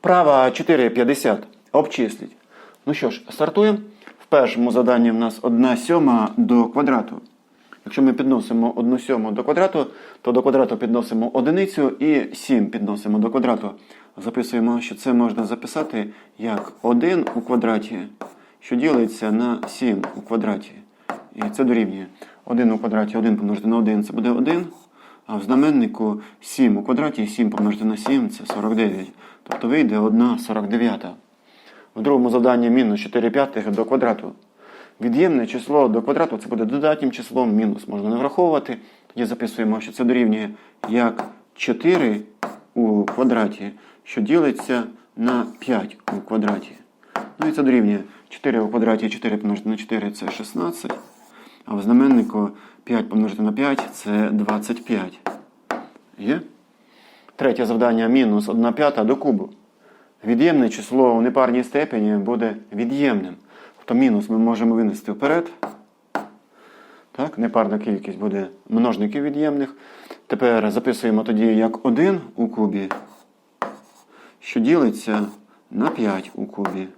Вправа 4,50. Обчисліть. Ну що ж, стартуємо. В першому заданні в нас 1 сьома до квадрату. Якщо ми підносимо 1 сьому до квадрату, то до квадрату підносимо одиницю і 7 підносимо до квадрату. Записуємо, що це можна записати як 1 у квадраті, що ділиться на 7 у квадраті. І це дорівнює 1 у квадраті 1 помножити на 1 це буде 1. А в знаменнику 7 у квадраті 7 помножити на 7 це 49. Тобто вийде 1 49. В другому завданні мінус 4 п'ятих до квадрату. Від'ємне число до квадрату це буде додатнім числом, мінус можна не враховувати. Тоді записуємо, що це дорівнює як 4 у квадраті, що ділиться на 5 у квадраті. Ну і це дорівнює 4 у квадраті 4 помножити на 4 це 16. А в знаменнику 5 помножити на 5 це 25. Є? Третє завдання мінус 1 п'ята до кубу. Від'ємне число у непарній степені буде від'ємним. Тобто мінус ми можемо винести вперед. Так, непарна кількість буде множників від'ємних. Тепер записуємо тоді як 1 у кубі, що ділиться на 5 у кубі.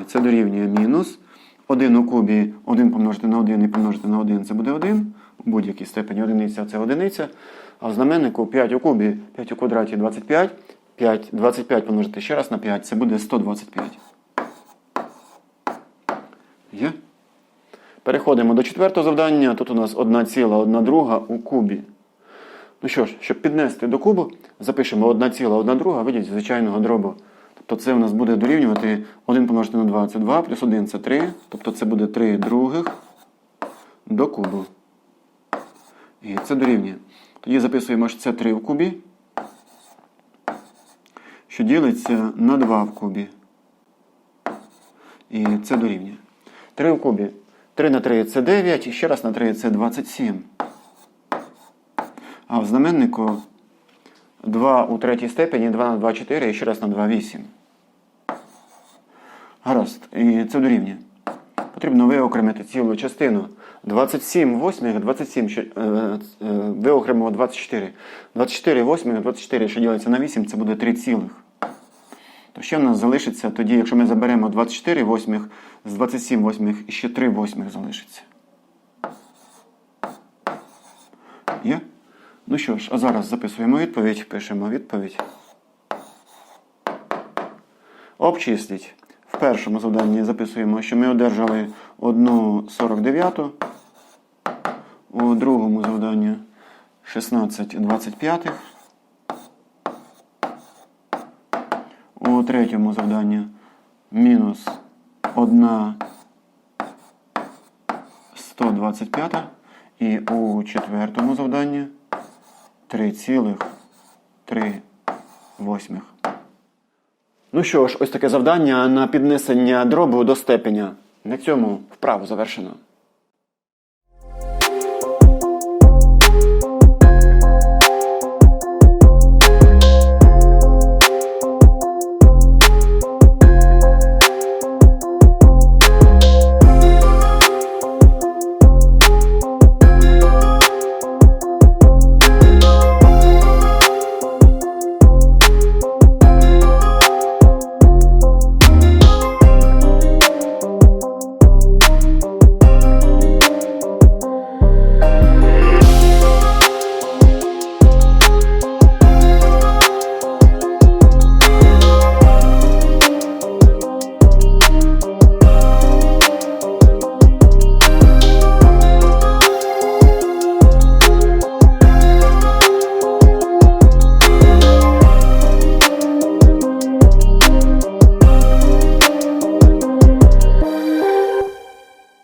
І це дорівнює мінус. 1 у кубі 1 помножити на 1 і помножити на 1 це буде 1. У будь-якій степені одиниця це одиниця. А в знаменнику 5 у кубі, 5 у квадраті 25. 5, 25 помножити ще раз на 5, це буде 125. Є? Переходимо до четвертого завдання. Тут у нас 1 ціла 1 друга у кубі. Ну що ж, щоб піднести до кубу, запишемо 1 ціла 1 друга, видіть, звичайного дробу. Тобто це у нас буде дорівнювати 1 помножити на 2 це 2, плюс 1 це 3. Тобто це буде 3 других до кубу. І це дорівнює. Тоді записуємо, що це 3 в кубі, що ділиться на 2 в кубі. І це дорівнює. 3 в кубі. 3 на 3 це 9, і ще раз на 3 це 27. А в знаменнику 2 у третій степені, 2 на 2 4, і ще раз на 2 8. Гаразд. І це дорівнює. Потрібно виокремити цілу частину. 27 восьмих, 27, що, е, е, виокремимо 24. 24 восьмих, 24, що ділиться на 8, це буде 3 цілих. То ще в нас залишиться тоді, якщо ми заберемо 24 восьмих, з 27 восьмих і ще 3 восьмих залишиться. Є? Ну що ж, а зараз записуємо відповідь, пишемо відповідь. Обчисліть. В першому завданні записуємо, що ми одержали 1,49. У другому завданні 16,25. У третьому завданні мінус 1 125. І у четвертому завданні 3,3. Ну що ж, ось таке завдання на піднесення дробу до степеня. На цьому вправу завершено.